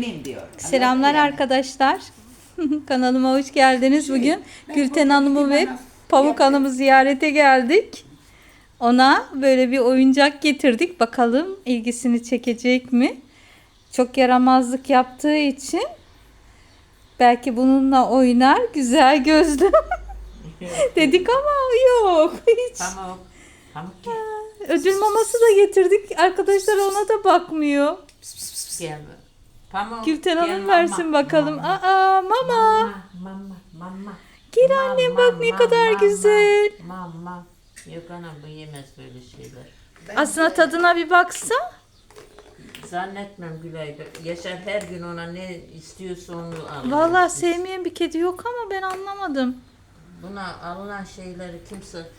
Benim diyor. Selamlar arkadaşlar. Kanalıma hoş geldiniz. Bugün Gülten Hanım'ı ve Pamuk Hanım'ı ziyarete geldik. Ona böyle bir oyuncak getirdik. Bakalım ilgisini çekecek mi? Çok yaramazlık yaptığı için belki bununla oynar. Güzel gözlü. Dedik ama yok. Hiç. Pamuk. Pamuk gel. Ödül maması da getirdik. Arkadaşlar ona da bakmıyor. Gel. Pamuk. Gülten gel Hanım mama. versin bakalım. Mama. Aa mama. Mama. Mama. Mama. Gel annem bak ne kadar güzel. Mama. Yok anam bu yemez böyle şeyler. Aslında tadına bir baksa. Zannetmem Gülay. Yaşar her gün ona ne istiyorsa onu alır. Vallahi sevmeyen bir kedi yok ama ben anlamadım. Buna alınan şeyleri kimse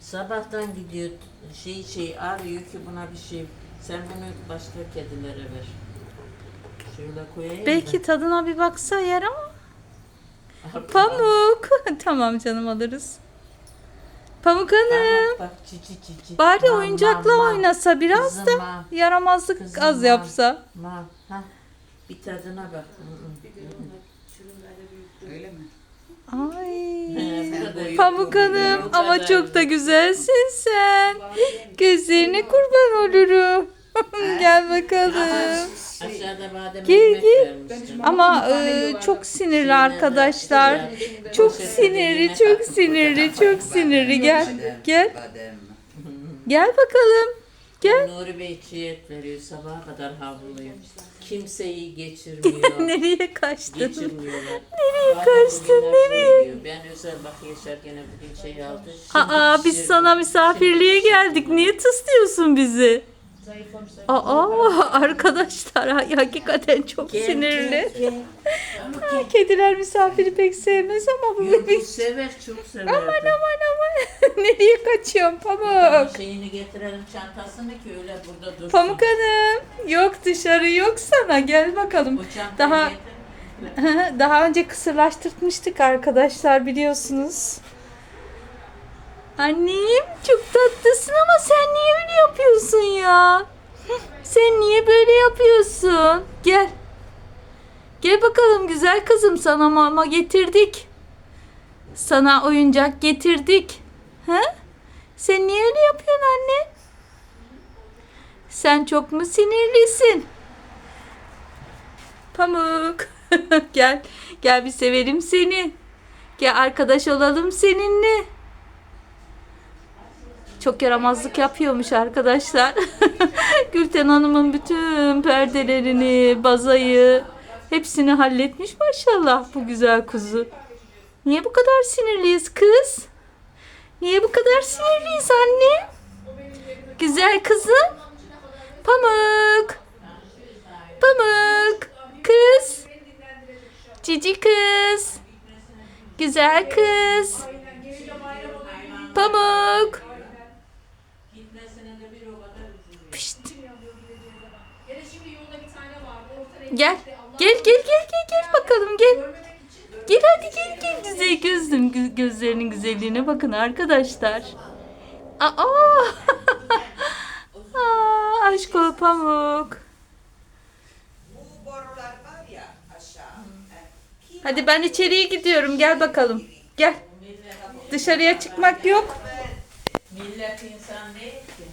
sabahtan gidiyor şey şey arıyor ki buna bir şey. Sen bunu başka kedilere ver. Şöyle koyayım Belki tadına bir baksa yer ama. Pamuk. tamam canım alırız. Pamuk Hanım. Bak, bak cici cici. Bari Mam, oyuncakla mam, oynasa biraz Kızım, da mam. yaramazlık Kızım, az mam. yapsa. Mam. Bir tadına bak. Öyle mi? Ay. Pamuk Hanım ama çok da güzelsin sen. Gözlerine kurban olurum. Gel bakalım. Aşağıda badem Gel, ekmek gel. vermiştim. Ama e, çok sinirli arkadaşlar. Çok sinirli, çok sinirli, çok sinirli. Gel, gel, Badem. gel bakalım. Gel. Nuri Bey çiğet veriyor sabaha kadar havlıyor. Kimseyi geçirmiyor. Nereye kaçtın? Geçirmiyorlar. Nereye kaçtın, bugünler nereye? Ben özel bak Yaşar gene bugün şey aldı. Şimdi Aa biz pişirdim. sana misafirliğe geldik. Niye tıslıyorsun bizi? Aa arkadaşlar ha- hakikaten çok Gel, sinirli. Gel, gel. Kediler misafiri pek sevmez ama bu Yok, bu bebek. sever çok sever. Aman aman aman. Nereye kaçıyorsun Pamuk? Şeyini getirelim çantasını ki öyle burada dursun. Pamuk Hanım. Yok dışarı yok sana. Gel bakalım. O çantayı Daha getir. daha önce kısırlaştırmıştık arkadaşlar biliyorsunuz. Annem çok tatlısın ama sen niye öyle yapıyorsun ya? Sen niye böyle yapıyorsun? Gel. Gel bakalım güzel kızım sana mama getirdik. Sana oyuncak getirdik. He? Sen niye öyle yapıyorsun anne? Sen çok mu sinirlisin? Pamuk. gel. Gel bir severim seni. Gel arkadaş olalım seninle. Çok yaramazlık yapıyormuş arkadaşlar. Gülten Hanım'ın bütün perdelerini, bazayı hepsini halletmiş maşallah bu güzel kuzu. Niye bu kadar sinirliyiz kız? Niye bu kadar sinirliyiz anne? Güzel kızım. Pamuk. Pamuk. Kız. Cici kız. Güzel kız. Pamuk. Gel. Gel gel gel gel gel bakalım gel. Gel hadi gel gel güzel gözüm gö- gözlerinin güzelliğine bakın arkadaşlar. Aa! Aa aşk ol pamuk. Hadi ben içeriye gidiyorum. Gel bakalım. Gel. Dışarıya çıkmak yok. Millet insan değil ki.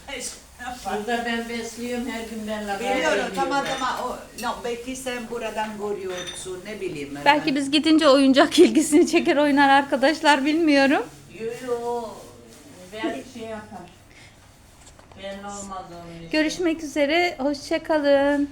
Burada ben besliyorum her gün ben lavabo Biliyorum tamam yiyorum. ama o no, belki sen buradan görüyorsun ne bileyim. ben. Belki biz gidince oyuncak ilgisini çeker oynar arkadaşlar bilmiyorum. Yo yo. Ben şey yapar. Ben olmaz onun için. Görüşmek üzere. Hoşçakalın.